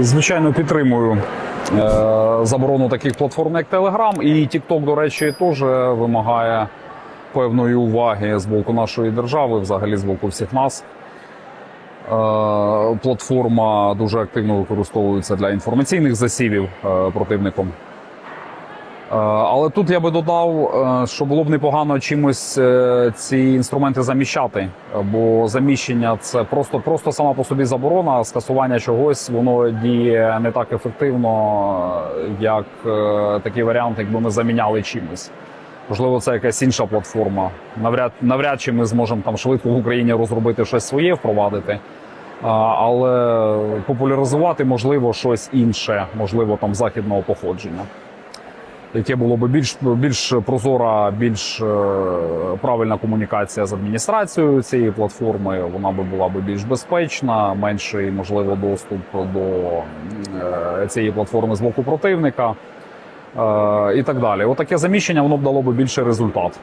Звичайно, підтримую е, заборону таких платформ, як Telegram. І TikTok, до речі, теж вимагає певної уваги з боку нашої держави, взагалі з боку всіх нас. Е, Платформа дуже активно використовується для інформаційних засівів е, противником. Е, Але тут я би додав, е, що було б непогано чимось е, ці інструменти заміщати, бо заміщення це просто, просто сама по собі заборона, скасування чогось воно діє не так ефективно, як такий варіант, якби ми заміняли чимось. Можливо, це якась інша платформа. Навряд, навряд чи ми зможемо там швидко в Україні розробити щось своє, впровадити. Але популяризувати можливо щось інше, можливо, там західного походження яке було б більш більш прозора, більш е, правильна комунікація з адміністрацією цієї платформи. Вона би була б більш безпечна, менший можливо доступ до е, цієї платформи з боку противника. Е, і так далі. Отаке заміщення воно б дало б більший результат.